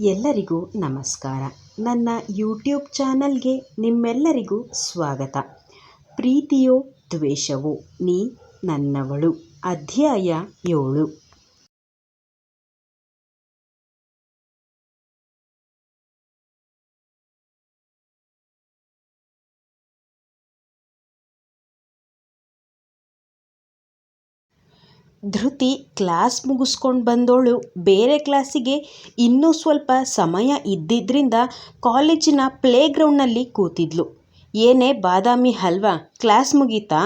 ಎಲ್ಲರಿಗೂ ನಮಸ್ಕಾರ. ನನ್ನ ಯೂಟ್ಯೂಬ್ ಚಾನಲ್ಗೆ ನಿಮ್ಮೆಲ್ಲರಿಗೂ ಸ್ವಾಗತ. ಪ್ರೀತಿಯೋ ದ್ವೇಷವೋ ನೀ ನನ್ನವಳು. ಅಧ್ಯಾಯ ಏಳು. ಧೃತಿ ಕ್ಲಾಸ್ ಮುಗಿಸ್ಕೊಂಡು ಬಂದೋಳು. ಬೇರೆ ಕ್ಲಾಸಿಗೆ ಇನ್ನೂ ಸ್ವಲ್ಪ ಸಮಯ ಇದ್ದಿದ್ದರಿಂದ ಕಾಲೇಜಿನ ಪ್ಲೇ ಗ್ರೌಂಡ್ನಲ್ಲಿ ಕೂತಿದ್ಲು. ಏನೇ ಬಾದಾಮಿ ಹಲ್ವಾ, ಕ್ಲಾಸ್ ಮುಗೀತಾ?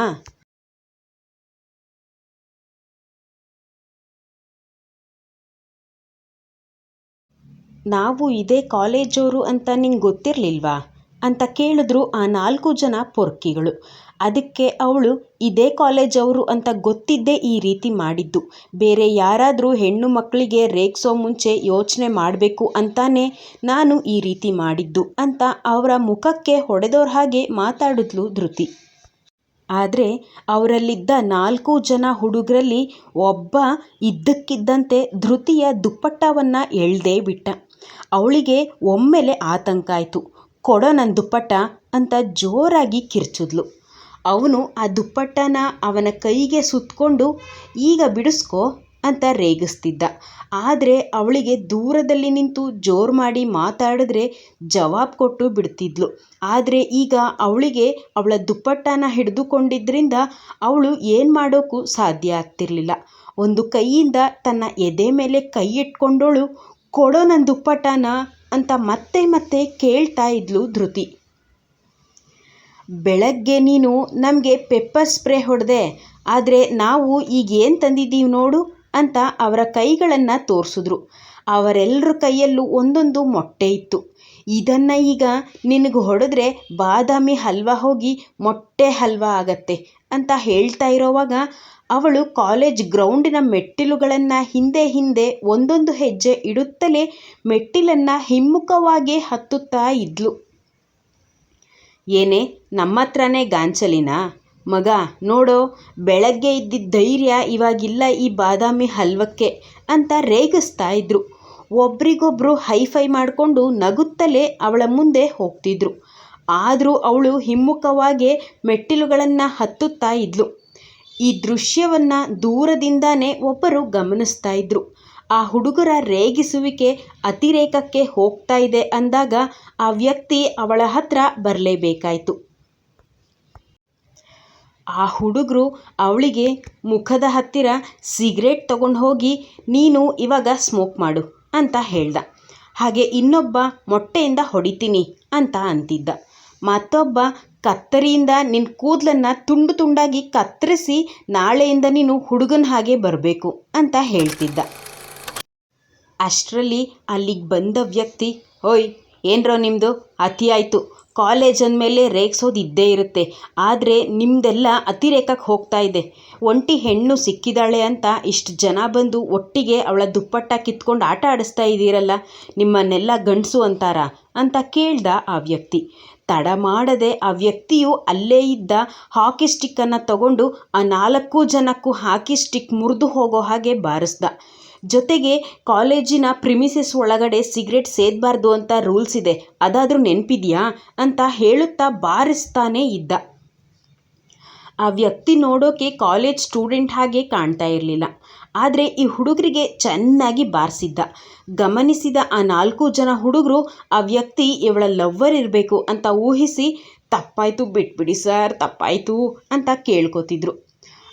ನಾವು ಇದೇ ಕಾಲೇಜವರು ಅಂತ ನಿಂಗೆ ಗೊತ್ತಿರಲಿಲ್ವಾ? ಅಂತ ಕೇಳಿದ್ರು ಆ ನಾಲ್ಕು ಜನ ಪೊರ್ಕಿಗಳು. ಅದಕ್ಕೆ ಅವಳು, ಇದೇ ಕಾಲೇಜವರು ಅಂತ ಗೊತ್ತಿದ್ದೇ ಈ ರೀತಿ ಮಾಡಿದ್ದು. ಬೇರೆ ಯಾರಾದರೂ ಹೆಣ್ಣು ಮಕ್ಕಳಿಗೆ ರೇಗಿಸೋ ಮುಂಚೆ ಯೋಚನೆ ಮಾಡಬೇಕು ಅಂತಾನೆ ನಾನು ಈ ರೀತಿ ಮಾಡಿದ್ದು ಅಂತ ಅವರ ಮುಖಕ್ಕೆ ಹೊಡೆದೋರ ಹಾಗೆ ಮಾತಾಡಿದ್ಲು ಧೃತಿ. ಆದರೆ ಅವರಲ್ಲಿದ್ದ ನಾಲ್ಕು ಜನ ಹುಡುಗರಲ್ಲಿ ಒಬ್ಬ ಇದ್ದಕ್ಕಿದ್ದಂತೆ ಧೃತಿಯ ದುಪ್ಪಟ್ಟವನ್ನು ಎಳ್ದೇ ಬಿಟ್ಟ. ಅವಳಿಗೆ ಒಮ್ಮೆಲೆ ಆತಂಕ ಆಯಿತು. ಕೊಡೋ ನನ್ನ ದುಪ್ಪಟ್ಟ ಅಂತ ಜೋರಾಗಿ ಕಿರ್ಚಿದ್ಲು. ಅವನು ಆ ದುಪ್ಪಟ್ಟನ ಅವನ ಕೈಗೆ ಸುತ್ತಕೊಂಡು ಈಗ ಬಿಡಿಸ್ಕೋ ಅಂತ ರೇಗಿಸ್ತಿದ್ದ. ಆದರೆ ಅವಳಿಗೆ ದೂರದಲ್ಲಿ ನಿಂತು ಜೋರು ಮಾಡಿ ಮಾತಾಡಿದ್ರೆ ಜವಾಬ್ ಕೊಟ್ಟು ಬಿಡ್ತಿದ್ಲು. ಆದರೆ ಈಗ ಅವಳಿಗೆ ಅವಳ ದುಪ್ಪಟ್ಟನ ಹಿಡಿದುಕೊಂಡಿದ್ದರಿಂದ ಅವಳು ಏನು ಮಾಡೋಕ್ಕೂ ಸಾಧ್ಯ ಆಗ್ತಿರಲಿಲ್ಲ. ಒಂದು ಕೈಯಿಂದ ತನ್ನ ಎದೆ ಮೇಲೆ ಕೈ ಇಟ್ಕೊಂಡವಳು ಕೊಡೋ ನನ್ನ ದುಪ್ಪಟ್ಟನ ಅಂತ ಮತ್ತೆ ಮತ್ತೆ ಕೇಳ್ತಾ ಇದ್ಲು ಧೃತಿ. ಬೆಳಗ್ಗೆ ನೀನು ನಮಗೆ ಪೆಪ್ಪರ್ ಸ್ಪ್ರೇ ಹೊಡೆದೆ, ಆದರೆ ನಾವು ಈಗ ಏನು ತಂದಿದ್ದೀವಿ ನೋಡು ಅಂತ ಅವರ ಕೈಗಳನ್ನು ತೋರಿಸಿದ್ರು. ಅವರೆಲ್ಲರ ಕೈಯಲ್ಲೂ ಒಂದೊಂದು ಮೊಟ್ಟೆ ಇತ್ತು. ಇದನ್ನು ಈಗ ನಿನಗೆ ಹೊಡೆದ್ರೆ ಬಾದಾಮಿ ಹಲ್ವಾ ಹೋಗಿ ಮೊಟ್ಟೆ ಹಲ್ವಾ ಆಗತ್ತೆ ಅಂತ ಹೇಳ್ತಾ ಇರೋವಾಗ ಅವಳು ಕಾಲೇಜ್ ಗ್ರೌಂಡಿನ ಮೆಟ್ಟಿಲುಗಳನ್ನು ಹಿಂದೆ ಹಿಂದೆ ಒಂದೊಂದು ಹೆಜ್ಜೆ ಇಡುತ್ತಲೇ ಮೆಟ್ಟಿಲನ್ನು ಹಿಮ್ಮುಖವಾಗಿ ಹತ್ತುತ್ತಾ ಇದ್ಲು. ಏನೇ ನಮ್ಮ ಹತ್ರನೇ ಗಾಂಚಲಿನಾ? ಮಗ, ನೋಡೋ, ಬೆಳಗ್ಗೆ ಇದ್ದಿದ್ದ ಧೈರ್ಯ ಇವಾಗಿಲ್ಲ ಈ ಬಾದಾಮಿ ಹಲ್ವಕ್ಕೆ ಅಂತ ರೇಗಿಸ್ತಾ ಇದ್ರು. ಒಬ್ರಿಗೊಬ್ರು ಹೈಫೈ ಮಾಡಿಕೊಂಡು ನಗುತ್ತಲೇ ಅವಳ ಮುಂದೆ ಹೋಗ್ತಿದ್ರು. ಆದರೂ ಅವಳು ಹಿಮ್ಮುಖವಾಗಿ ಮೆಟ್ಟಿಲುಗಳನ್ನು ಹತ್ತುತ್ತಾ ಇದ್ಲು. ಈ ದೃಶ್ಯವನ್ನು ದೂರದಿಂದಾನೇ ಒಬ್ಬರು ಗಮನಿಸ್ತಾ ಇದ್ರು. ಆ ಹುಡುಗರ ರೇಗಿಸುವಿಕೆ ಅತಿರೇಕಕ್ಕೆ ಹೋಗ್ತಾ ಇದೆ ಅಂದಾಗ ಆ ವ್ಯಕ್ತಿ ಅವಳ ಹತ್ರ ಬರಲೇಬೇಕಾಯಿತು. ಆ ಹುಡುಗರು ಅವಳಿಗೆ ಮುಖದ ಹತ್ತಿರ ಸಿಗರೇಟ್ ತಗೊಂಡು ಹೋಗಿ, ನೀನು ಇವಾಗ ಸ್ಮೋಕ್ ಮಾಡು ಅಂತ ಹೇಳ್ದ. ಹಾಗೆ ಇನ್ನೊಬ್ಬ ಮೊಟ್ಟೆಯಿಂದ ಹೊಡಿತೀನಿ ಅಂತ ಅಂತಿದ್ದ. ಮತ್ತೊಬ್ಬ ಕತ್ತರಿಯಿಂದ ನಿನ್ನ ಕೂದಲನ್ನು ತುಂಡು ತುಂಡಾಗಿ ಕತ್ತರಿಸಿ ನಾಳೆಯಿಂದ ನೀನು ಹುಡುಗನ ಹಾಗೆ ಬರಬೇಕು ಅಂತ ಹೇಳ್ತಿದ್ದ. ಅಷ್ಟರಲ್ಲಿ ಅಲ್ಲಿಗೆ ಬಂದ ವ್ಯಕ್ತಿ, ಓಯ್, ಏನರೋ ನಿಮ್ಮದು ಅತಿ ಆಯಿತು. ಕಾಲೇಜ್ ಅಂದಮೇಲೆ ರೇಗಿಸೋದು ಇದ್ದೇ ಇರುತ್ತೆ. ಆದರೆ ನಿಮ್ಮದೆಲ್ಲ ಅತಿರೇಕಕ್ಕೆ ಹೋಗ್ತಾ ಇದೆ. ಒಂಟಿ ಹೆಣ್ಣು ಸಿಕ್ಕಿದಾಳೆ ಅಂತ ಇಷ್ಟು ಜನ ಬಂದು ಒಟ್ಟಿಗೆ ಅವಳ ದುಪ್ಪಟ್ಟ ಕಿತ್ಕೊಂಡು ಆಟ ಆಡಿಸ್ತಾ ಇದ್ದೀರಲ್ಲ, ನಿಮ್ಮನ್ನೆಲ್ಲ ಗಂಡಸು ಅಂತಾರ? ಅಂತ ಕೇಳ್ದ ಆ ವ್ಯಕ್ತಿ. ತಡ ಮಾಡದೆ ಆ ವ್ಯಕ್ತಿಯು ಅಲ್ಲೇ ಇದ್ದ ಹಾಕಿ ಸ್ಟಿಕ್ಕನ್ನು ತಗೊಂಡು ಆ ನಾಲ್ಕು ಜನಕ್ಕೂ ಹಾಕಿ ಸ್ಟಿಕ್ ಮುರಿದು ಹೋಗೋ ಹಾಗೆ ಬಾರಿಸ್ದ. ಜೊತೆಗೆ ಕಾಲೇಜಿನ ಪ್ರಿಮಿಸಸ್ ಒಳಗಡೆ ಸಿಗರೇಟ್ ಸೇದಬಾರ್ದು ಅಂತ ರೂಲ್ಸ್ ಇದೆ. ಅದಾದರೂ ನೆನಪಿದೆಯಾ? ಅಂತ ಹೇಳುತ್ತಾ ಬಾರಿಸ್ತಾನೇ ಇದ್ದ. ಆ ವ್ಯಕ್ತಿ ನೋಡೋಕೆ ಕಾಲೇಜ್ ಸ್ಟೂಡೆಂಟ್ ಹಾಗೆ ಕಾಣ್ತಾ ಇರಲಿಲ್ಲ. ಆದರೆ ಈ ಹುಡುಗರಿಗೆ ಚೆನ್ನಾಗಿ ಬಾರಿಸಿದ್ದ. ಗಮನಿಸಿದ ಆ ನಾಲ್ಕು ಜನ ಹುಡುಗರು, ಆ ವ್ಯಕ್ತಿ ಇವಳ ಲವ್ವರ್ ಇರಬೇಕು ಅಂತ ಊಹಿಸಿ, ತಪ್ಪಾಯಿತು ಬಿಟ್ಬಿಡಿ ಸರ್, ತಪ್ಪಾಯಿತು ಅಂತ ಕೇಳ್ಕೊತಿದ್ರು.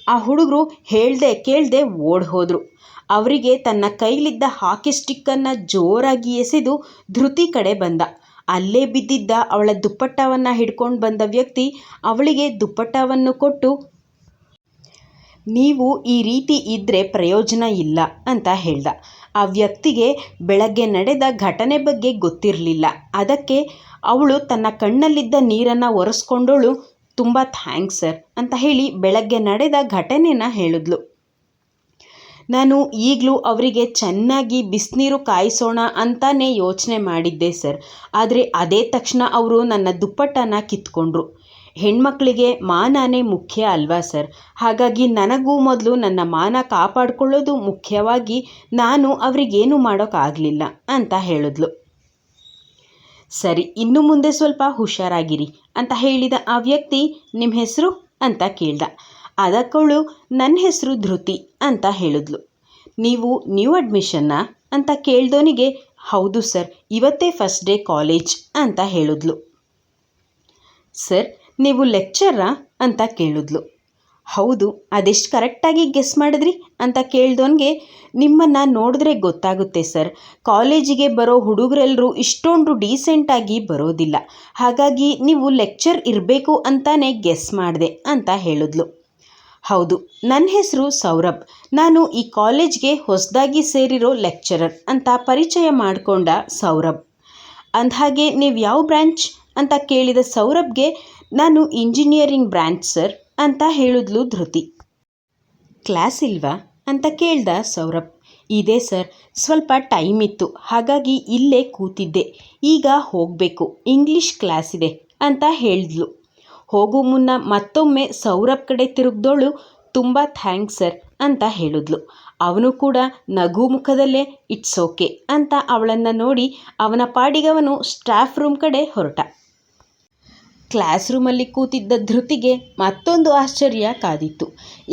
ಆ ಹುಡುಗರು ಹೇಳ್ದೆ ಕೇಳ್ದೆ ಓಡ್ ಹೋದರು ಅವರಿಗೆ ತನ್ನ ಕೈಲಿದ್ದ ಹಾಕಿ ಸ್ಟಿಕ್ಕನ್ನು ಜೋರಾಗಿ ಎಸೆದು ಧೃತಿ ಕಡೆ ಬಂದ. ಅಲ್ಲೇ ಬಿದ್ದಿದ್ದ ಅವಳ ದುಪ್ಪಟ್ಟವನ್ನು ಹಿಡ್ಕೊಂಡು ಬಂದ ವ್ಯಕ್ತಿ ಅವಳಿಗೆ ದುಪ್ಪಟ್ಟವನ್ನು ಕೊಟ್ಟು, ನೀವು ಈ ರೀತಿ ಇದ್ದರೆ ಪ್ರಯೋಜನ ಇಲ್ಲ ಅಂತ ಹೇಳ್ದ. ಆ ವ್ಯಕ್ತಿಗೆ ಬೆಳಗ್ಗೆ ನಡೆದ ಘಟನೆ ಬಗ್ಗೆ ಗೊತ್ತಿರಲಿಲ್ಲ. ಅದಕ್ಕೆ ಅವಳು ತನ್ನ ಕಣ್ಣಲ್ಲಿದ್ದ ನೀರನ್ನು ಒರೆಸ್ಕೊಂಡವಳು ತುಂಬ ಥ್ಯಾಂಕ್ಸ್ ಸರ್ ಅಂತ ಹೇಳಿ ಬೆಳಗ್ಗೆ ನಡೆದ ಘಟನೆನ ಹೇಳಿದ್ಲು. ನಾನು ಈಗಲೂ ಅವರಿಗೆ ಚೆನ್ನಾಗಿ ಬಿಸಿನೀರು ಕಾಯಿಸೋಣ ಅಂತಲೇ ಯೋಚನೆ ಮಾಡಿದ್ದೆ ಸರ್. ಆದರೆ ಅದೇ ತಕ್ಷಣ ಅವರು ನನ್ನ ದುಪ್ಪಟ್ಟನ ಕಿತ್ಕೊಂಡ್ರು. ಹೆಣ್ಮಕ್ಳಿಗೆ ಮಾನನೇ ಮುಖ್ಯ ಅಲ್ವಾ ಸರ್? ಹಾಗಾಗಿ ನನಗೂ ಮೊದಲು ನನ್ನ ಮಾನ ಕಾಪಾಡಿಕೊಳ್ಳೋದು ಮುಖ್ಯವಾಗಿ ನಾನು ಅವರಿಗೇನು ಮಾಡೋಕ್ಕಾಗಲಿಲ್ಲ ಅಂತ ಹೇಳಿದ್ಲು. ಸರಿ, ಇನ್ನು ಮುಂದೆ ಸ್ವಲ್ಪ ಹುಷಾರಾಗಿರಿ ಅಂತ ಹೇಳಿದ ಆ ವ್ಯಕ್ತಿ, ನಿಮ್ಮ ಹೆಸರು? ಅಂತ ಕೇಳ್ದ. ಅದಕ್ಕವಳು ನನ್ನ ಹೆಸರು ಧೃತಿ ಅಂತ ಹೇಳಿದ್ಲು. ನೀವು ನ್ಯೂ ಅಡ್ಮಿಷನ್ನಾ ಅಂತ ಕೇಳ್ದವನಿಗೆ ಹೌದು ಸರ್, ಇವತ್ತೇ ಫಸ್ಟ್ ಡೇ ಕಾಲೇಜ್ ಅಂತ ಹೇಳಿದ್ಲು. ಸರ್, ನೀವು ಲೆಕ್ಚರಾ? ಅಂತ ಕೇಳಿದ್ಲು. ಹೌದು, ಅದೆಷ್ಟು ಕರೆಕ್ಟಾಗಿ ಗೆಸ್ ಮಾಡಿದ್ರಿ? ಅಂತ ಕೇಳ್ದವನಿಗೆ ನಿಮ್ಮನ್ನು ನೋಡಿದ್ರೆ ಗೊತ್ತಾಗುತ್ತೆ ಸರ್, ಕಾಲೇಜಿಗೆ ಬರೋ ಹುಡುಗರೆಲ್ಲರೂ ಇಷ್ಟೊಂದು ಡೀಸೆಂಟಾಗಿ ಬರೋದಿಲ್ಲ. ಹಾಗಾಗಿ ನೀವು ಲೆಕ್ಚರ್ ಇರಬೇಕು ಅಂತಾನೆ ಗೆಸ್ ಮಾಡಿದೆ ಅಂತ ಹೇಳಿದ್ಲು. ಹೌದು ನನ್ನ ಹೆಸರು ಸೌರಭ್. ನಾನು ಈ ಕಾಲೇಜ್ಗೆ ಹೊಸದಾಗಿ ಸೇರಿರೋ ಲೆಕ್ಚರರ್ ಅಂತ ಪರಿಚಯ ಮಾಡಿಕೊಂಡ ಸೌರಭ್. ಅಂದಹಾಗೆ ನೀವು ಯಾವ ಬ್ರ್ಯಾಂಚ್ ಅಂತ ಕೇಳಿದ ಸೌರಭ್ಗೆ ನಾನು ಇಂಜಿನಿಯರಿಂಗ್ ಬ್ರ್ಯಾಂಚ್ ಸರ್ ಅಂತ ಹೇಳಿದ್ಲು ಧೃತಿ. ಕ್ಲಾಸ್ ಇಲ್ವಾ ಅಂತ ಕೇಳ್ದ ಸೌರಭ್. ಇದೆ ಸರ್, ಸ್ವಲ್ಪ ಟೈಮ್ ಇತ್ತು, ಹಾಗಾಗಿ ಇಲ್ಲೇ ಕೂತಿದ್ದೆ. ಈಗ ಹೋಗಬೇಕು, ಇಂಗ್ಲೀಷ್ ಕ್ಲಾಸ್ ಇದೆ ಅಂತ ಹೇಳಿದ್ಲು. ಹೋಗೋ ಮುನ್ನ ಮತ್ತೊಮ್ಮೆ ಸೌರಭ್ ಕಡೆ ತಿರುಗ್ದೋಳು, ತುಂಬ ಥ್ಯಾಂಕ್ಸ್ ಸರ್ ಅಂತ ಹೇಳಿದ್ಲು. ಅವನು ಕೂಡ ನಗು ಮುಖದಲ್ಲೇ ಇಟ್ಸ್ ಓಕೆ ಅಂತ ಅವಳನ್ನು ನೋಡಿ ಅವನ ಪಾಡಿಗವನು ಸ್ಟಾಫ್ ರೂಮ್ ಕಡೆ ಹೊರಟ. ಕ್ಲಾಸ್ ರೂಮಲ್ಲಿ ಕೂತಿದ್ದ ಧೃತಿಗೆ ಮತ್ತೊಂದು ಆಶ್ಚರ್ಯ ಕಾದಿತ್ತು.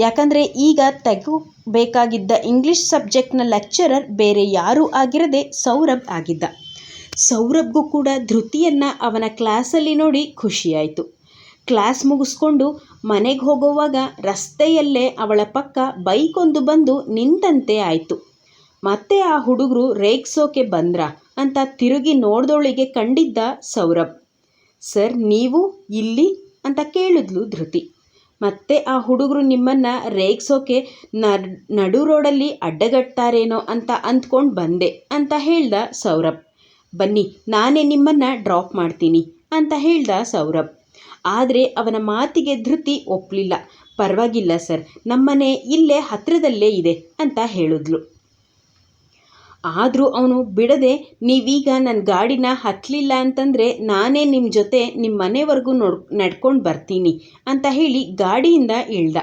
ಯಾಕಂದರೆ ಈಗ ತೆಗಬೇಕಾಗಿದ್ದ ಇಂಗ್ಲಿಷ್ ಸಬ್ಜೆಕ್ಟ್ನ ಲೆಕ್ಚರರ್ ಬೇರೆ ಯಾರೂ ಆಗಿರದೆ ಸೌರಭ್ ಆಗಿದ್ದ. ಸೌರಭ್ಗೂ ಕೂಡ ಧೃತಿಯನ್ನು ಅವನ ಕ್ಲಾಸಲ್ಲಿ ನೋಡಿ ಖುಷಿಯಾಯಿತು. ಕ್ಲಾಸ್ ಮುಗಿಸ್ಕೊಂಡು ಮನೆಗೆ ಹೋಗುವಾಗ ರಸ್ತೆಯಲ್ಲೇ ಅವಳ ಪಕ್ಕ ಬೈಕೊಂದು ಬಂದು ನಿಂತಂತೆ ಆಯಿತು. ಮತ್ತೆ ಆ ಹುಡುಗರು ರೇಗ್ಸೋಕೆ ಬಂದ್ರ ಅಂತ ತಿರುಗಿ ನೋಡ್ದೊಳಿಗೆ ಕಂಡಿದ್ದ ಸೌರಭ್. ಸರ್, ನೀವು ಇಲ್ಲಿ? ಅಂತ ಕೇಳಿದ್ಲು ಧೃತಿ. ಮತ್ತೆ ಆ ಹುಡುಗರು ನಿಮ್ಮನ್ನು ರೇಗ್ಸೋಕೆ ನಡು ರೋಡಲ್ಲಿ ಅಡ್ಡಗಟ್ತಾರೇನೋ ಅಂತ ಅಂದ್ಕೊಂಡು ಬಂದೆ, ಅಂತ ಹೇಳ್ದ ಸೌರಭ್. ಬನ್ನಿ, ನಾನೇ ನಿಮ್ಮನ್ನು ಡ್ರಾಪ್ ಮಾಡ್ತೀನಿ, ಅಂತ ಹೇಳ್ದ ಸೌರಭ್. ಆದರೆ ಅವನ ಮಾತಿಗೆ ಧೃತಿ ಒಪ್ಪಲಿಲ್ಲ ಪರವಾಗಿಲ್ಲ ಸರ್, ನಮ್ಮನೆ ಇಲ್ಲೇ ಹತ್ತಿರದಲ್ಲೇ ಇದೆ ಅಂತ ಹೇಳಿದ್ಲು. ಆದರೂ ಅವನು ಬಿಡದೆ, ನೀವೀಗ ನನ್ನ ಗಾಡಿನ ಹತ್ತಲಿಲ್ಲ ಅಂತಂದರೆ ನಾನೇ ನಿಮ್ಮ ಜೊತೆ ನಿಮ್ಮ ಮನೆವರೆಗೂ ನೋಡ್, ನಡ್ಕೊಂಡು ಬರ್ತೀನಿ ಅಂತ ಹೇಳಿ ಗಾಡಿಯಿಂದ ಇಳ್ದ.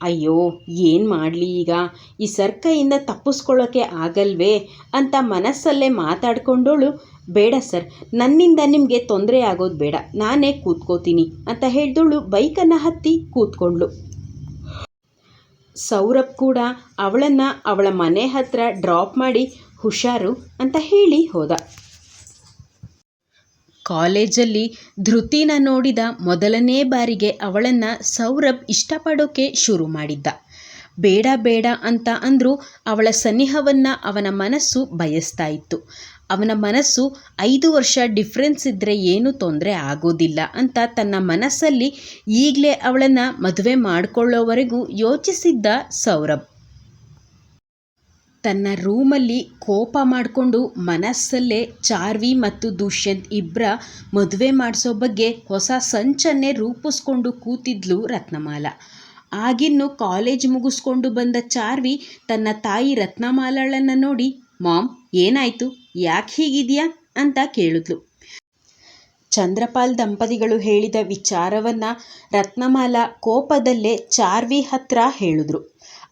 ಅಯ್ಯೋ, ಏನು ಮಾಡಲಿ ಈಗ? ಈ ಸರ್ಕೈಯಿಂದ ತಪ್ಪಿಸ್ಕೊಳ್ಳೋಕ್ಕೆ ಆಗಲ್ವೇ ಅಂತ ಮನಸ್ಸಲ್ಲೇ ಮಾತಾಡ್ಕೊಂಡೋಳು. ಬೇಡ ಸರ್, ನನ್ನಿಂದ ನಿಮಗೆ ತೊಂದರೆ ಆಗೋದು ಬೇಡ, ನಾನೇ ಕೂತ್ಕೋತೀನಿ ಅಂತ ಹೇಳಿದವಳು ಬೈಕನ್ನು ಹತ್ತಿ ಕೂತ್ಕೊಂಡ್ಳು. ಸೌರಭ್ ಕೂಡ ಅವಳನ್ನು ಅವಳ ಮನೆ ಹತ್ರ ಡ್ರಾಪ್ ಮಾಡಿ ಹುಷಾರು ಅಂತ ಹೇಳಿ ಹೋದ. ಕಾಲೇಜಲ್ಲಿ ಧೃತಿನ ನೋಡಿದ ಮೊದಲನೇ ಬಾರಿಗೆ ಅವಳನ್ನು ಸೌರಭ್ ಇಷ್ಟಪಡೋಕೆ ಶುರು ಮಾಡಿದ್ದ. ಬೇಡ ಬೇಡ ಅಂತ ಅಂದರೂ ಅವಳ ಸನಿಹವನ್ನು ಅವನ ಮನಸ್ಸು ಬಯಸ್ತಾ ಇತ್ತು. ಅವನ ಮನಸ್ಸು ಐದು ವರ್ಷ ಡಿಫ್ರೆನ್ಸ್ ಇದ್ದರೆ ಏನೂ ತೊಂದರೆ ಆಗೋದಿಲ್ಲ ಅಂತ ತನ್ನ ಮನಸ್ಸಲ್ಲಿ ಈಗಲೇ ಅವಳನ್ನು ಮದುವೆ ಮಾಡಿಕೊಳ್ಳೋವರೆಗೂ ಯೋಚಿಸಿದ್ದ ಸೌರಭ್. ತನ್ನ ರೂಮಲ್ಲಿ ಕೋಪ ಮಾಡಿಕೊಂಡು ಮನಸ್ಸಲ್ಲೇ ಚಾರ್ವಿ ಮತ್ತು ದುಷ್ಯಂತ್ ಇಬ್ಬರ ಮದುವೆ ಮಾಡಿಸೋ ಬಗ್ಗೆ ಹೊಸ ಸಂಚನ್ನೇ ರೂಪಿಸ್ಕೊಂಡು ಕೂತಿದ್ಲು ರತ್ನಮಾಲ. ಆಗಿನ್ನು ಕಾಲೇಜ್ ಮುಗಿಸ್ಕೊಂಡು ಬಂದ ಚಾರ್ವಿ ತನ್ನ ತಾಯಿ ರತ್ನಮಾಲಳನ್ನು ನೋಡಿ, ಮಾಮ್, ಏನಾಯಿತು? ಯಾಕೆ ಹೀಗಿದೆಯಾ ಅಂತ ಕೇಳಿದ್ಲು. ಚಂದ್ರಪಾಲ್ ದಂಪತಿಗಳು ಹೇಳಿದ ವಿಚಾರವನ್ನು ರತ್ನಮಾಲ ಕೋಪದಲ್ಲೇ ಚಾರ್ವಿ ಹತ್ರ ಹೇಳಿದ್ರು.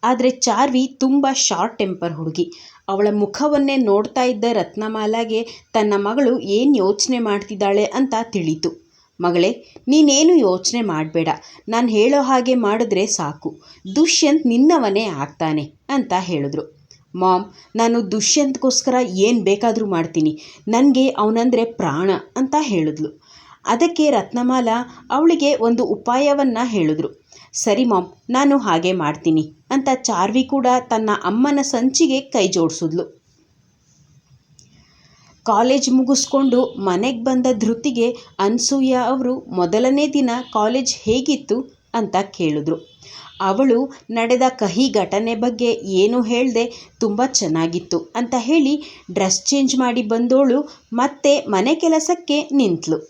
ಆದರೆ ಚಾರ್ವಿ ತುಂಬ ಶಾರ್ಟ್ ಟೆಂಪರ್ ಹುಡುಗಿ. ಅವಳ ಮುಖವನ್ನೇ ನೋಡ್ತಾ ಇದ್ದ ರತ್ನಮಾಲಾಗೆ ತನ್ನ ಮಗಳು ಏನು ಯೋಚನೆ ಮಾಡ್ತಿದ್ದಾಳೆ ಅಂತ ತಿಳಿತು. ಮಗಳೇ, ನೀನೇನು ಯೋಚನೆ ಮಾಡಬೇಡ. ನಾನು ಹೇಳೋ ಹಾಗೆ ಮಾಡಿದ್ರೆ ಸಾಕು. ದುಷ್ಯಂತ್ ನಿನ್ನವನೇ ಆಗ್ತಾನೆ ಅಂತ ಹೇಳಿದ್ರು. ಮಾಮ್, ನಾನು ದುಷ್ಯಂತ್ಗೋಸ್ಕರ ಏನು ಬೇಕಾದರೂ ಮಾಡ್ತೀನಿ. ನನಗೆ ಅವನಂದರೆ ಪ್ರಾಣ ಅಂತ ಹೇಳಿದ್ಲು. ಅದಕ್ಕೆ ರತ್ನಮಾಲ ಅವಳಿಗೆ ಒಂದು ಉಪಾಯವನ್ನು ಹೇಳಿದ್ರು. ಸರಿ ಮಾಮ್, ನಾನು ಹಾಗೆ ಮಾಡ್ತೀನಿ ಅಂತ ಚಾರ್ವಿ ಕೂಡ ತನ್ನ ಅಮ್ಮನ ಸಂಚಿಗೆ ಕೈ ಜೋಡಿಸಿದ್ಲು. ಕಾಲೇಜ್ ಮುಗಿಸ್ಕೊಂಡು ಮನೆಗೆ ಬಂದ ಧೃತಿಗೆ ಅನ್ಸೂಯ ಅವರು ಮೊದಲನೇ ದಿನ ಕಾಲೇಜ್ ಹೇಗಿತ್ತು ಅಂತ ಕೇಳಿದ್ರು. ಅವಳು ನಡೆದ ಕಹಿ ಘಟನೆ ಬಗ್ಗೆ ಏನು ಹೇಳದೆ ತುಂಬ ಚೆನ್ನಾಗಿತ್ತು ಅಂತ ಹೇಳಿ ಡ್ರೆಸ್ ಚೇಂಜ್ ಮಾಡಿ ಬಂದೋಳು ಮತ್ತೆ ಮನೆ ಕೆಲಸಕ್ಕೆ ನಿಂತಳು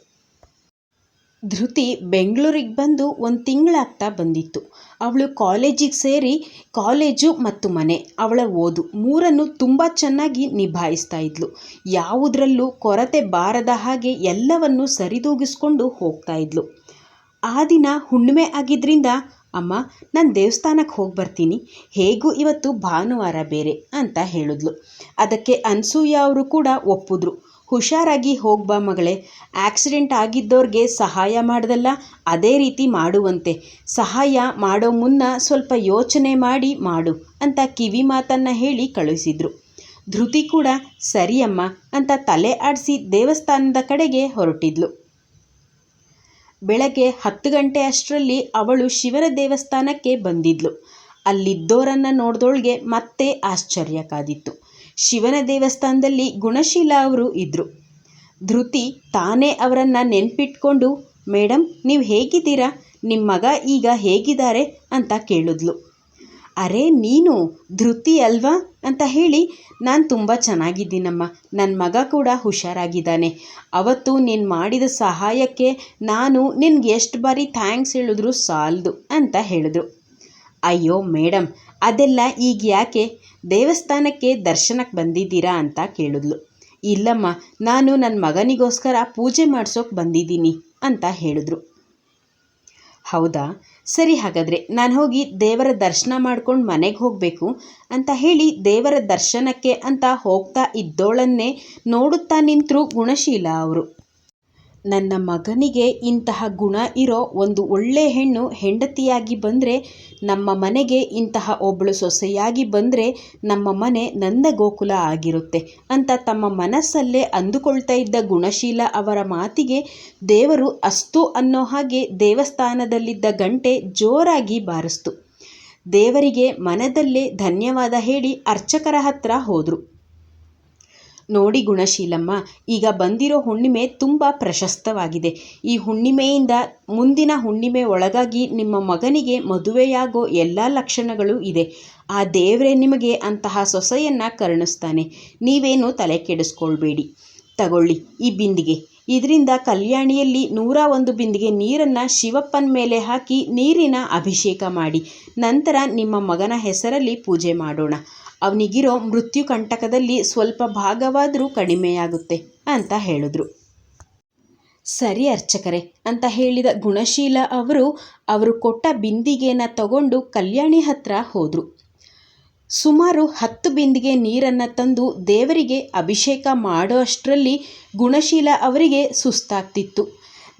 ಧೃತಿ ಬೆಂಗಳೂರಿಗೆ ಬಂದು ಒಂದು ತಿಂಗಳಾಗ್ತಾ ಬಂದಿತ್ತು. ಅವಳು ಕಾಲೇಜಿಗೆ ಸೇರಿ ಕಾಲೇಜು ಮತ್ತು ಮನೆ, ಅವಳ ಓದು ಮೂರನ್ನು ತುಂಬ ಚೆನ್ನಾಗಿ ನಿಭಾಯಿಸ್ತಾ ಇದ್ಲು. ಯಾವುದರಲ್ಲೂ ಕೊರತೆ ಬಾರದ ಹಾಗೆ ಎಲ್ಲವನ್ನು ಸರಿದೂಗಿಸ್ಕೊಂಡು ಹೋಗ್ತಾ ಇದ್ಲು. ಆ ದಿನ ಹುಣ್ಣಿಮೆ ಆಗಿದ್ದರಿಂದ ಅಮ್ಮ, ನಾನು ದೇವಸ್ಥಾನಕ್ಕೆ ಹೋಗಿ ಬರ್ತೀನಿ. ಹೇಗೂ ಇವತ್ತು ಭಾನುವಾರ ಬೇರೆ ಅಂತ ಹೇಳಿದ್ಲು. ಅದಕ್ಕೆ ಅನಸೂಯ ಅವರು ಕೂಡ ಒಪ್ಪಿದ್ರು. ಹುಷಾರಾಗಿ ಹೋಗ್ಬಾ ಮಗಳೇ. ಆಕ್ಸಿಡೆಂಟ್ ಆಗಿದ್ದವ್ರಿಗೆ ಸಹಾಯ ಮಾಡ್ದಲ್ಲ, ಅದೇ ರೀತಿ ಮಾಡುವಂತೆ. ಸಹಾಯ ಮಾಡೋ ಮುನ್ನ ಸ್ವಲ್ಪ ಯೋಚನೆ ಮಾಡಿ ಮಾಡು ಅಂತ ಕಿವಿ ಮಾತನ್ನು ಹೇಳಿ ಕಳುಹಿಸಿದ್ರು. ಧೃತಿ ಕೂಡ, ಸರಿಯಮ್ಮ ಅಂತ ತಲೆ ಆಡಿಸಿ ದೇವಸ್ಥಾನದ ಕಡೆಗೆ ಹೊರಟಿದ್ಲು. ಬೆಳಗ್ಗೆ ಹತ್ತು ಗಂಟೆ ಅಷ್ಟರಲ್ಲಿ ಅವಳು ಶಿವನ ದೇವಸ್ಥಾನಕ್ಕೆ ಬಂದಿದ್ಲು. ಅಲ್ಲಿದ್ದೋರನ್ನು ನೋಡ್ದೊಳಗೆ ಮತ್ತೆ ಆಶ್ಚರ್ಯ ಕಾದಿತ್ತು. ಶಿವನ ದೇವಸ್ಥಾನದಲ್ಲಿ ಗುಣಶೀಲ ಅವರು ಇದ್ದರು ಧೃತಿ ತಾನೇ ಅವರನ್ನು ನೆನ್ಪಿಟ್ಕೊಂಡು ಮೇಡಮ್ ನೀವು ಹೇಗಿದ್ದೀರಾ? ನಿಮ್ಮ ಮಗ ಈಗ ಹೇಗಿದ್ದಾರೆ? ಅಂತ ಕೇಳಿದ್ಲು. ಅರೆ ನೀನು ಧೃತಿ ಅಲ್ವಾ ಅಂತ ಹೇಳಿ, ನಾನು ತುಂಬ ಚೆನ್ನಾಗಿದ್ದೀನಮ್ಮ. ನನ್ನ ಮಗ ಕೂಡ ಹುಷಾರಾಗಿದ್ದಾನೆ. ಅವತ್ತು ನೀನು ಮಾಡಿದ ಸಹಾಯಕ್ಕೆ ನಾನು ನಿನ್ಗೆ ಎಷ್ಟು ಬಾರಿ ಥ್ಯಾಂಕ್ಸ್ ಹೇಳಿದ್ರು ಸಾಲದು ಅಂತ ಹೇಳಿದ್ರು. ಅಯ್ಯೋ ಮೇಡಮ್ ಅದೆಲ್ಲ ಈಗ ಯಾಕೆ? ದೇವಸ್ಥಾನಕ್ಕೆ ದರ್ಶನಕ್ಕೆ ಬಂದಿದ್ದೀರಾ ಅಂತ ಕೇಳಿದ್ಲು. ಇಲ್ಲಮ್ಮ, ನಾನು ನನ್ನ ಮಗನಿಗೋಸ್ಕರ ಪೂಜೆ ಮಾಡಿಸೋಕೆ ಬಂದಿದ್ದೀನಿ ಅಂತ ಹೇಳಿದ್ರು. ಹೌದಾ? ಸರಿ ಹಾಗಾದರೆ, ನಾನು ಹೋಗಿ ದೇವರ ದರ್ಶನ ಮಾಡ್ಕೊಂಡು ಮನೆಗೆ ಹೋಗಬೇಕು ಅಂತ ಹೇಳಿ ದೇವರ ದರ್ಶನಕ್ಕೆ ಅಂತ ಹೋಗ್ತಾ ಇದ್ದೋಳನ್ನೇ ನೋಡುತ್ತಾ ನಿಂತರು ಗುಣಶೀಲ ಅವರು. ನನ್ನ ಮಗನಿಗೆ ಇಂತಹ ಗುಣ ಇರೋ ಒಂದು ಒಳ್ಳೆ ಹೆಣ್ಣು ಹೆಂಡತಿಯಾಗಿ ಬಂದರೆ, ನಮ್ಮ ಮನೆಗೆ ಇಂತಹ ಒಬ್ಬಳು ಸೊಸೆಯಾಗಿ ಬಂದರೆ ನಮ್ಮ ಮನೆ ನಂದ ಗೋಕುಲ ಆಗಿರುತ್ತೆ ಅಂತ ತಮ್ಮ ಮನಸ್ಸಲ್ಲೇ ಅಂದುಕೊಳ್ತಾ ಇದ್ದ ಗುಣಶೀಲ ಅವರ ಮಾತಿಗೆ ದೇವರು ಅಸ್ತು ಅನ್ನೋ ಹಾಗೆ ದೇವಸ್ಥಾನದಲ್ಲಿದ್ದ ಗಂಟೆ ಜೋರಾಗಿ ಬಾರಿಸ್ತು. ದೇವರಿಗೆ ಮನದಲ್ಲೇ ಧನ್ಯವಾದ ಹೇಳಿ ಅರ್ಚಕರ ಹತ್ರ ಹೋದರು. ನೋಡಿ ಗುಣಶೀಲಮ್ಮ, ಈಗ ಬಂದಿರೋ ಹುಣ್ಣಿಮೆ ತುಂಬ ಪ್ರಶಸ್ತವಾಗಿದೆ. ಈ ಹುಣ್ಣಿಮೆಯಿಂದ ಮುಂದಿನ ಹುಣ್ಣಿಮೆ ಒಳಗಾಗಿ ನಿಮ್ಮ ಮಗನಿಗೆ ಮದುವೆಯಾಗೋ ಎಲ್ಲ ಲಕ್ಷಣಗಳು ಇದೆ. ಆ ದೇವರೇ ನಿಮಗೆ ಅಂತಹ ಸೊಸೆಯನ್ನು ಕರುಣಿಸ್ತಾನೆ. ನೀವೇನು ತಲೆ ಕೆಡಿಸ್ಕೊಳ್ಬೇಡಿ. ತಗೊಳ್ಳಿ ಈ ಬಿಂದಿಗೆ. ಇದರಿಂದ ಕಲ್ಯಾಣಿಯಲ್ಲಿ ನೂರ ಒಂದು ಬಿಂದಿಗೆ ನೀರನ್ನು ಶಿವಪ್ಪನ ಮೇಲೆ ಹಾಕಿ ನೀರಿನ ಅಭಿಷೇಕ ಮಾಡಿ. ನಂತರ ನಿಮ್ಮ ಮಗನ ಹೆಸರಲ್ಲಿ ಪೂಜೆ ಮಾಡೋಣ. ಅವನಿಗಿರೋ ಮೃತ್ಯು ಕಂಟಕದಲ್ಲಿ ಸ್ವಲ್ಪ ಭಾಗವಾದರೂ ಕಡಿಮೆಯಾಗುತ್ತೆ ಅಂತ ಹೇಳಿದ್ರು. ಸರಿ ಅರ್ಚಕರೇ ಅಂತ ಹೇಳಿದ ಗುಣಶೀಲ ಅವರು ಅವರು ಕೊಟ್ಟ ಬಿಂದಿಗೆನ ತಗೊಂಡು ಕಲ್ಯಾಣಿ ಹತ್ರ ಹೋದರು. ಸುಮಾರು ಹತ್ತು ಬಿಂದಿಗೆ ನೀರನ್ನು ತಂದು ದೇವರಿಗೆ ಅಭಿಷೇಕ ಮಾಡೋ ಅಷ್ಟರಲ್ಲಿ ಗುಣಶೀಲ ಅವರಿಗೆ ಸುಸ್ತಾಗ್ತಿತ್ತು.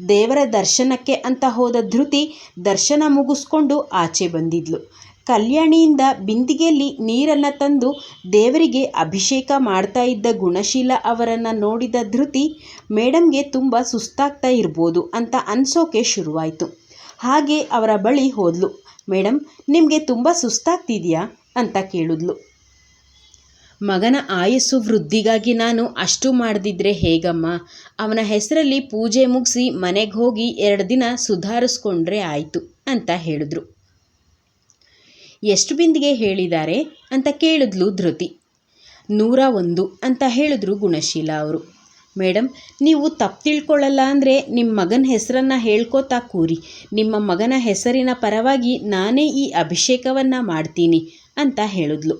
ದೇವರ ದರ್ಶನಕ್ಕೆ ಅಂತ ಹೋದ ಧೃತಿ ದರ್ಶನ ಮುಗಿಸ್ಕೊಂಡು ಆಚೆ ಬಂದಿದ್ಲು. ಕಲ್ಯಾಣಿಯಿಂದ ಬಿಂದಿಗೆಯಲ್ಲಿ ನೀರನ್ನು ತಂದು ದೇವರಿಗೆ ಅಭಿಷೇಕ ಮಾಡ್ತಾ ಇದ್ದ ಗುಣಶೀಲ ಅವರನ್ನು ನೋಡಿದ ಧೃತಿ, ಮೇಡಮ್ಗೆ ತುಂಬ ಸುಸ್ತಾಗ್ತಾ ಇರ್ಬೋದು ಅಂತ ಅನ್ಸೋಕೆ ಶುರುವಾಯಿತು. ಹಾಗೆ ಅವರ ಬಳಿ ಹೋದ್ಲು. ಮೇಡಮ್ ನಿಮಗೆ ತುಂಬ ಸುಸ್ತಾಗ್ತಿದೆಯಾ? ಅಂತ ಕೇಳಿದ್ಲು. ಮಗನ ಆಯಸ್ಸು ವೃದ್ಧಿಗಾಗಿ ನಾನು ಅಷ್ಟು ಮಾಡದಿದ್ದರೆ ಹೇಗಮ್ಮ? ಅವನ ಹೆಸರಲ್ಲಿ ಪೂಜೆ ಮುಗಿಸಿ ಮನೆಗೆ ಹೋಗಿ ಎರಡು ದಿನ ಸುಧಾರಿಸ್ಕೊಂಡ್ರೆ ಆಯಿತು ಅಂತ ಹೇಳಿದ್ರು. ಎಷ್ಟು ಬಿಂದಿಗೆ ಹೇಳಿದ್ದಾರೆ ಅಂತ ಕೇಳಿದ್ಲು ಧೃತಿ. ನೂರ ಒಂದು ಅಂತ ಹೇಳಿದ್ರು ಗುಣಶೀಲ ಅವರು. ಮೇಡಮ್ ನೀವು ತಪ್ಪು ತಿಳ್ಕೊಳ್ಳಲ್ಲ ಅಂದರೆ ನಿಮ್ಮ ಮಗನ ಹೆಸರನ್ನು ಹೇಳ್ಕೋತಾ ಕೂರಿ. ನಿಮ್ಮ ಮಗನ ಹೆಸರಿನ ಪರವಾಗಿ ನಾನೇ ಈ ಅಭಿಷೇಕವನ್ನು ಮಾಡ್ತೀನಿ ಅಂತ ಹೇಳಿದ್ಲು.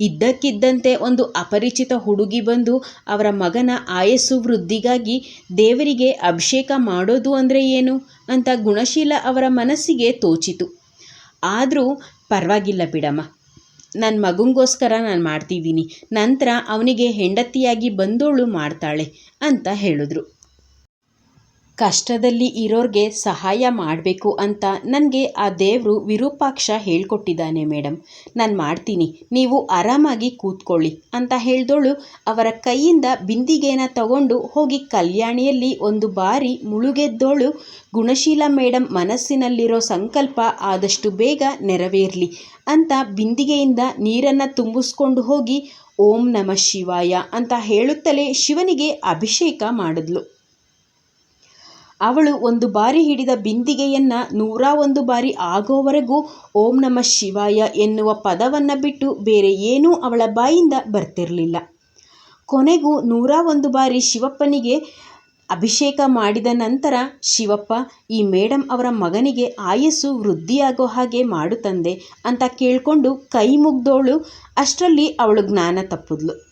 ಇದ್ದಕ್ಕಿದ್ದಂತೆ ಒಂದು ಅಪರಿಚಿತ ಹುಡುಗಿ ಬಂದು ಅವರ ಮಗನ ಆಯಸ್ಸು ವೃದ್ಧಿಗಾಗಿ ದೇವರಿಗೆ ಅಭಿಷೇಕ ಮಾಡೋದು ಅಂದರೆ ಏನು ಅಂತ ಗುಣಶೀಲ ಅವರ ಮನಸ್ಸಿಗೆ ತೋಚಿತು. ಆದರೂ ಪರವಾಗಿಲ್ಲ ಬಿಡಮ್ಮ. ನನ್ನ ಮಗನಿಗೋಸ್ಕರ ನಾನು ಮಾಡ್ತಿದ್ದೀನಿ. ನಂತರ ಅವನಿಗೆ ಹೆಂಡತಿಯಾಗಿ ಬಂದೋಳು ಮಾಡ್ತಾಳೆ ಅಂತ ಹೇಳಿದ್ರು. ಕಷ್ಟದಲ್ಲಿ ಇರೋರ್ಗೆ ಸಹಾಯ ಮಾಡಬೇಕು ಅಂತ ನನಗೆ ಆ ದೇವರು ವಿರೂಪಾಕ್ಷ ಹೇಳ್ಕೊಟ್ಟಿದ್ದಾನೆ ಮೇಡಮ್ ನಾನು ಮಾಡ್ತೀನಿ. ನೀವು ಆರಾಮಾಗಿ ಕೂತ್ಕೊಳ್ಳಿ ಅಂತ ಹೇಳ್ದೋಳು. ಅವರ ಕೈಯಿಂದ ಬಿಂದಿಗೆನ ತಗೊಂಡು ಹೋಗಿ ಕಲ್ಯಾಣಿಯಲ್ಲಿ ಒಂದು ಬಾರಿ ಮುಳುಗೆದ್ದೋಳು. ಗುಣಶೀಲ ಮೇಡಮ್ ಮನಸ್ಸಿನಲ್ಲಿರೋ ಸಂಕಲ್ಪ ಆದಷ್ಟು ಬೇಗ ನೆರವೇರಲಿ ಅಂತ ಬಿಂದಿಗೆಯಿಂದ ನೀರನ್ನು ತುಂಬಿಸ್ಕೊಂಡು ಹೋಗಿ ಓಂ ನಮಃ ಶಿವಾಯ ಅಂತ ಹೇಳುತ್ತಲೇ ಶಿವನಿಗೆ ಅಭಿಷೇಕ ಮಾಡಿದ್ಲು. ಅವಳು ಒಂದು ಬಾರಿ ಹಿಡಿದ ಬಿಂದಿಗೆಯನ್ನು ನೂರ ಒಂದು ಬಾರಿ ಆಗೋವರೆಗೂ ಓಂ ನಮಃ ಶಿವಾಯ ಎನ್ನುವ ಪದವನ್ನು ಬಿಟ್ಟು ಬೇರೆ ಏನೂ ಅವಳ ಬಾಯಿಂದ ಬರ್ತಿರಲಿಲ್ಲ. ಕೊನೆಗೂ ನೂರ ಒಂದು ಬಾರಿ ಶಿವಪ್ಪನಿಗೆ ಅಭಿಷೇಕ ಮಾಡಿದ ನಂತರ ಶಿವಪ್ಪ, ಈ ಮೇಡಮ್ ಅವರ ಮಗನಿಗೆ ಆಯಸ್ಸು ವೃದ್ಧಿಯಾಗೋ ಹಾಗೆ ಮಾಡು ತಂದೆ ಅಂತ ಕೇಳಿಕೊಂಡು ಕೈ ಮುಗ್ದೋಳು. ಅಷ್ಟರಲ್ಲಿ ಅವಳು ಜ್ಞಾನ ತಪ್ಪಿದ್ಲು.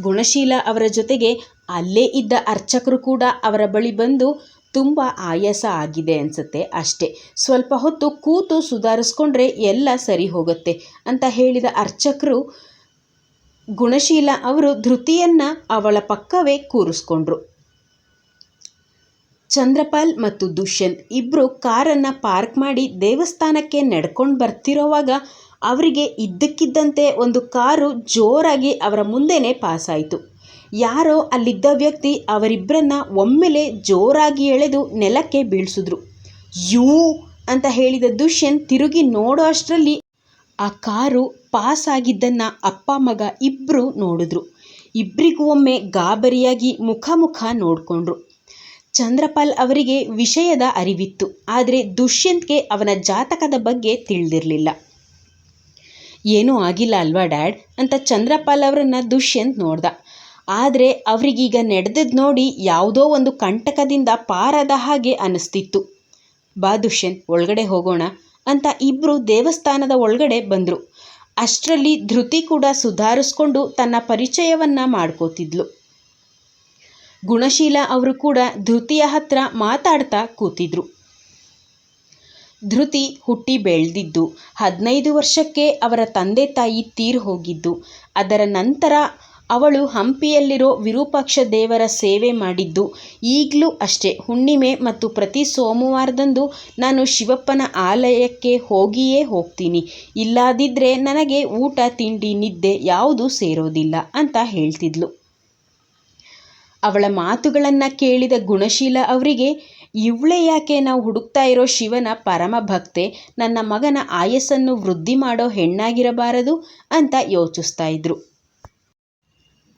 ಗುಣಶೀಲ ಅವರ ಜೊತೆಗೆ ಅಲ್ಲೇ ಇದ್ದ ಅರ್ಚಕರು ಕೂಡ ಅವರ ಬಳಿ ಬಂದು ತುಂಬ ಆಯಾಸ ಆಗಿದೆ ಅನಿಸುತ್ತೆ ಅಷ್ಟೇ. ಸ್ವಲ್ಪ ಹೊತ್ತು ಕೂತು ಸುಧಾರಿಸ್ಕೊಂಡ್ರೆ ಎಲ್ಲ ಸರಿ ಹೋಗುತ್ತೆ ಅಂತ ಹೇಳಿದ ಅರ್ಚಕರು ಗುಣಶೀಲ ಅವರು ಧೃತಿಯನ್ನು ಅವಳ ಪಕ್ಕವೇ ಕೂರಿಸ್ಕೊಂಡ್ರು. ಚಂದ್ರಪಾಲ್ ಮತ್ತು ದುಷ್ಯಂತ್ ಇಬ್ಬರು ಕಾರನ್ನು ಪಾರ್ಕ್ ಮಾಡಿ ದೇವಸ್ಥಾನಕ್ಕೆ ನಡ್ಕೊಂಡು ಬರ್ತಿರೋವಾಗ ಅವರಿಗೆ ಇದ್ದಕ್ಕಿದ್ದಂತೆ ಒಂದು ಕಾರು ಜೋರಾಗಿ ಅವರ ಮುಂದೆನೇ ಪಾಸಾಯಿತು. ಯಾರೋ ಅಲ್ಲಿದ್ದ ವ್ಯಕ್ತಿ ಅವರಿಬ್ಬರನ್ನ ಒಮ್ಮೆಲೆ ಜೋರಾಗಿ ಎಳೆದು ನೆಲಕ್ಕೆ ಬೀಳಿಸಿದ್ರು. ಯೂ ಅಂತ ಹೇಳಿದ ದುಷ್ಯಂತ್ ತಿರುಗಿ ನೋಡೋ ಅಷ್ಟರಲ್ಲಿ ಆ ಕಾರು ಪಾಸ್ ಆಗಿದ್ದನ್ನು ಅಪ್ಪ ಮಗ ಇಬ್ಬರು ನೋಡಿದ್ರು. ಇಬ್ಬರಿಗೂ ಒಮ್ಮೆ ಗಾಬರಿಯಾಗಿ ಮುಖ ಮುಖ ನೋಡಿಕೊಂಡ್ರು. ಚಂದ್ರಪಾಲ್ ಅವರಿಗೆ ವಿಷಯದ ಅರಿವಿತ್ತು, ಆದರೆ ದುಷ್ಯಂತ್ಗೆ ಅವನ ಜಾತಕದ ಬಗ್ಗೆ ತಿಳಿದಿರಲಿಲ್ಲ. ಏನೂ ಆಗಿಲ್ಲ ಅಲ್ವಾ ಡ್ಯಾಡ್? ಅಂತ ಚಂದ್ರಪಾಲ್ ಅವರನ್ನು ದುಷ್ಯಂತ್ ನೋಡ್ದ. ಆದರೆ ಅವರಿಗೀಗ ನಡೆದದ್ದು ನೋಡಿ ಯಾವುದೋ ಒಂದು ಕಂಟಕದಿಂದ ಪಾರಾದ ಹಾಗೆ ಅನ್ನಿಸ್ತಿತ್ತು. ಬಾ ಒಳಗಡೆ ಹೋಗೋಣ ಅಂತ ಇಬ್ಬರು ದೇವಸ್ಥಾನದ ಒಳಗಡೆ ಬಂದರು. ಅಷ್ಟರಲ್ಲಿ ಧೃತಿ ಕೂಡ ಸುಧಾರಿಸ್ಕೊಂಡು ತನ್ನ ಪರಿಚಯವನ್ನು ಮಾಡ್ಕೋತಿದ್ಲು. ಗುಣಶೀಲ ಅವರು ಕೂಡ ಧೃತಿಯ ಹತ್ರ ಮಾತಾಡ್ತಾ ಕೂತಿದ್ರು. ಧೃತಿ ಹುಟ್ಟಿ ಬೆಳೆದಿದ್ದು ಹದಿನೈದು ವರ್ಷಕ್ಕೆ ಅವರ ತಂದೆ ತಾಯಿ ತೀರು ಹೋಗಿದ್ದು, ಅದರ ನಂತರ ಅವಳು ಹಂಪಿಯಲ್ಲಿರೋ ವಿರೂಪಾಕ್ಷ ದೇವರ ಸೇವೆ ಮಾಡಿದ್ದು. ಈಗಲೂ ಅಷ್ಟೇ. ಹುಣ್ಣಿಮೆ ಮತ್ತು ಪ್ರತಿ ಸೋಮವಾರದಂದು ನಾನು ಶಿವಪ್ಪನ ಆಲಯಕ್ಕೆ ಹೋಗಿಯೇ ಹೋಗ್ತೀನಿ. ಇಲ್ಲದಿದ್ದರೆ ನನಗೆ ಊಟ, ತಿಂಡಿ, ನಿದ್ದೆ ಯಾವುದೂ ಸೇರೋದಿಲ್ಲ ಅಂತ ಹೇಳ್ತಿದ್ಲು. ಅವಳ ಮಾತುಗಳನ್ನು ಕೇಳಿದ ಗುಣಶೀಲ ಅವರಿಗೆ, ಇವಳೇ ಯಾಕೆ ನಾವು ಹುಡುಕ್ತಾ ಇರೋ ಶಿವನ ಪರಮ ಭಕ್ತೆ? ನನ್ನ ಮಗನ ಆಯಸ್ಸನ್ನು ವೃದ್ಧಿ ಮಾಡೋ ಹೆಣ್ಣಾಗಿರಬಾರದು? ಅಂತ ಯೋಚಿಸ್ತಾ ಇದ್ರು.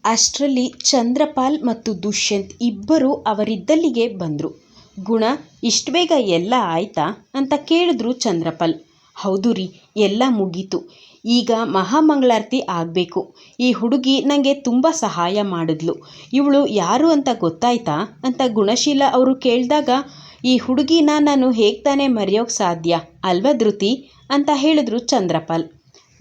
ಅಷ್ಟರಲ್ಲಿ ಚಂದ್ರಪಾಲ್ ಮತ್ತು ದುಷ್ಯಂತ್ ಇಬ್ಬರು ಅವರಿದ್ದಲ್ಲಿಗೆ ಬಂದರು. ಗುಣ, ಇಷ್ಟು ಬೇಗ ಎಲ್ಲ ಆಯ್ತಾ? ಅಂತ ಕೇಳಿದ್ರು ಚಂದ್ರಪಾಲ್. ಹೌದು ರೀ, ಎಲ್ಲ ಮುಗೀತು. ಈಗ ಮಹಾಮಂಗಳಾರತಿ ಆಗಬೇಕು. ಈ ಹುಡುಗಿ ನನಗೆ ತುಂಬ ಸಹಾಯ ಮಾಡಿದ್ಲು. ಇವಳು ಯಾರು ಅಂತ ಗೊತ್ತಾಯ್ತಾ? ಅಂತ ಗುಣಶೀಲ ಅವರು ಕೇಳಿದಾಗ, ಈ ಹುಡುಗಿನ ನಾನು ಹೇಗೆ ತಾನೇ ಮರೆಯೋಕ್ಕೆ ಸಾಧ್ಯ? ಅಲ್ವಾ ಧೃತಿ? ಅಂತ ಹೇಳಿದ್ರು ಚಂದ್ರಪಾಲ್.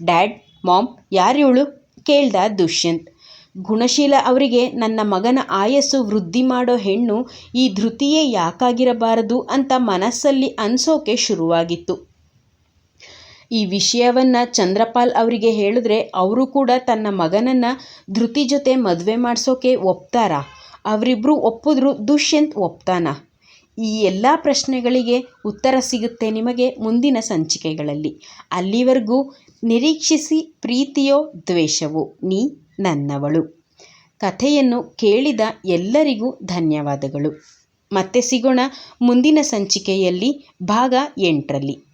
ಡ್ಯಾಡ್, ಮಾಮ್, ಯಾರು ಇವಳು? ಕೇಳ್ದ ದುಷ್ಯಂತ್. ಗುಣಶೀಲ ಅವರಿಗೆ ನನ್ನ ಮಗನ ಆಯಸ್ಸು ವೃದ್ಧಿ ಮಾಡೋ ಹೆಣ್ಣು ಈ ಧೃತಿಯೇ ಯಾಕಾಗಿರಬಾರದು ಅಂತ ಮನಸ್ಸಲ್ಲಿ ಅನಿಸೋಕೆ ಶುರುವಾಗಿತ್ತು. ಈ ವಿಷಯವನ್ನು ಚಂದ್ರಪಾಲ್ ಅವರಿಗೆ ಹೇಳಿದ್ರೆ ಅವರು ಕೂಡ ತನ್ನ ಮಗನನ್ನು ಧೃತಿ ಜೊತೆ ಮದುವೆ ಮಾಡಿಸೋಕೆ ಒಪ್ತಾರಾ? ಅವರಿಬ್ಬರು ಒಪ್ಪಿದ್ರು ದುಷ್ಯಂತ್ ಒಪ್ತಾನ? ಈ ಎಲ್ಲ ಪ್ರಶ್ನೆಗಳಿಗೆ ಉತ್ತರ ಸಿಗುತ್ತೆ ನಿಮಗೆ ಮುಂದಿನ ಸಂಚಿಕೆಗಳಲ್ಲಿ. ಅಲ್ಲಿವರೆಗೂ ನಿರೀಕ್ಷಿಸಿ ಪ್ರೀತಿಯೋ ದ್ವೇಷವೋ, ನೀ ನನ್ನವಳು. ಕಥೆಯನ್ನು ಕೇಳಿದ ಎಲ್ಲರಿಗೂ ಧನ್ಯವಾದಗಳು. ಮತ್ತೆ ಸಿಗೋಣ ಮುಂದಿನ ಸಂಚಿಕೆಯಲ್ಲಿ ಭಾಗ ಎಂಟರಲ್ಲಿ.